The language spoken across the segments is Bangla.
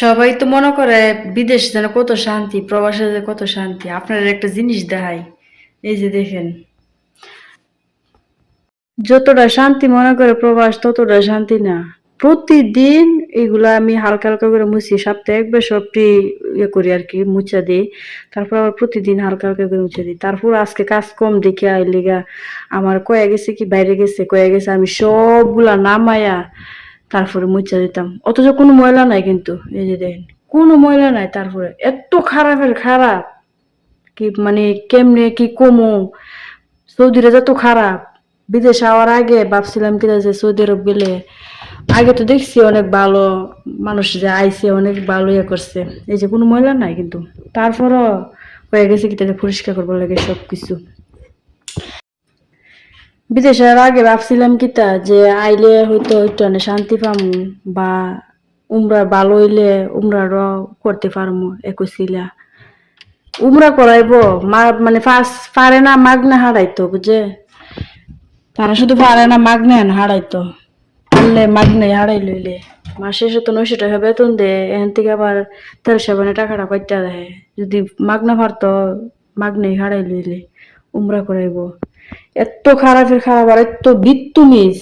সবাই তো মনে করে বিদেশ যেন কত শান্তি, প্রবাসে যে কত শান্তি। আপনার একটা জিনিস দেখাই। এই যে দেখেন। যতটা শান্তি মনে করে প্রবাস, ততটা শান্তি না। প্রতিদিন এগুলা আমি হালকা হালকা করে মুছি, সপ্তাহে একবার সবটি ইয়ে করি আর কি, মুছা দিই। তারপর আবার প্রতিদিন হালকা হালকা করে মুছে দিই। তারপর আজকে কাজ কম দেখে, আইলিগা আমার কয়ে গেছে কি, বাইরে গেছে, কয়ে গেছে, আমি সবগুলা নামায়া তারপরে মুছা দিতাম। অথচ কোনো ময়লা নাই কিন্তু, এই যে দেখেন, কোনো ময়লা নাই তারপরে। এত খারাপের খারাপ, কি মানে কেমনে কি কমু? সৌদিরা যত খারাপ, বিদেশে আওয়ার আগে ভাবছিলাম কি যে সৌদি আরব গেলে, আগে তো দেখছি অনেক ভালো, মানুষ যে আইসে অনেক ভালো ইয়ে করছে। এই যে কোনো ময়লা নাই কিন্তু, তারপরও হয়ে গেছে কি তাহলে পরিষ্কার করব লাগে সব কিছু বিদেশের আগে ভাবছিলাম কি তা, যে আইলে হয়তো একটু শান্তি পামু, বা উমরা ভালো হইলে উমরারও করতে পারমু একইছিলা উমরা করাইবো মা মানে ফার্স্ট পারে না মাগনা হারাইতো, বুঝে? তারা শুধু পারে না মাগনা হারাইতো। পারলে মাগনা হারাই লইলে। মাস শেষে তো নয়শো টাকা বেতন দে এখান থেকে আবার তেরোশো মানে টাকাটা কয়টা দেয়। যদি মাগনা পারতো, মাগনাই হারাই লইলে, উমরা করাইবো। এত খারাপের খারাপ আর এত বিত্তুমিস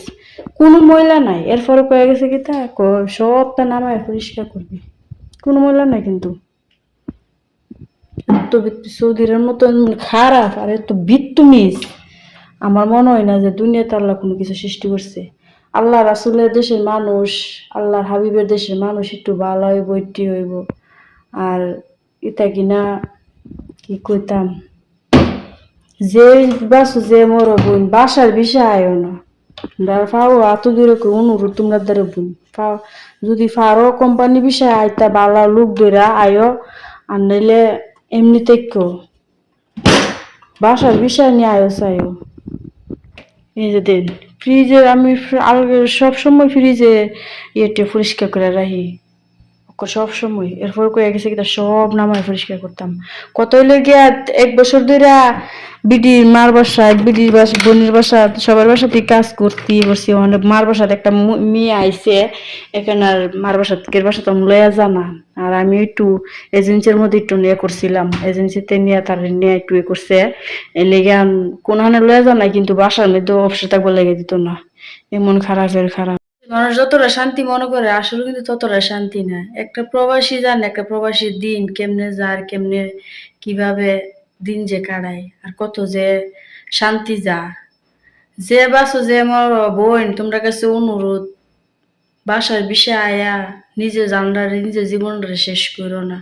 কোনো ময়লা নাই। এরপরে কয়ে গেছে কি তা? সবটা নামায় পরিষ্কার করবি। কোনো ময়লা নাই কিন্তু। এত বিত্ত সৌদির মতন খারাপ আর এত বিত্তুমিস আমার মনে হয় না যে দুনিয়াতে আল্লাহ কোনো কিছু সৃষ্টি করছে। আল্লাহ রাসুলের দেশের মানুষ, আল্লাহর হাবিবের দেশের মানুষ একটু ভালো হইব, একটি হইব। আর এটা কিনা কি কইতাম? যে বাসু যে মোর বোন, বাসার বিষয় আয়ো না। দার ফাও এত দূরে অনুরোধ তোমরা দ্বারা বোন। ফাও, যদি ফারো কোম্পানি বিষয় আইতা বালা লোক ধরে আয়ো, আর নইলে এমনিতে বাসার বিষয় নিয়ে আয়ো চাইও এই যে দেন ফ্রিজে আমি সব সময় ফ্রিজে ইয়েতে পরিষ্কার করে রাখি। সব সময়। এরপর কয়ে গেছে কিনা সব নামায় পরিষ্কার করতাম। কত হইলে গিয়া এক বছর ধরে বিডি মার বাসা বিডি বাসা বোনের বাসা, সবার বাসাতে কাজ করতে বসছি অনেক মার বাসাতে একটা মেয়ে আইছে, এখানে আর মার বাসা থেকে বাসা তো লয়া জানা আর আমি একটু এজেন্সির মধ্যে একটু নিয়ে করছিলাম। এজেন্সিতে নিয়ে তার নিয়ে একটু ইয়ে করছে। লেগে কোনখানে লয়া জানা কিন্তু বাসার মধ্যে অবশ্য থাকব লেগে দিত না। এমন খারাপের খারাপ। মানুষ যতটা শান্তি মনে করে, আসলে কিন্তু ততটা শান্তি না। একটা প্রবাসী জানে একটা প্রবাসীর দিন, কেমনে যার, কেমনে কীভাবে দিন যে কাটায়, আর কত যে শান্তি যা। যে বাসো, যে আমার বোন, তোমরা কাছে অনুরোধ, বাসার বিষয়ে আয়া নিজে জানলারে নিজে জীবনটা শেষ করো না।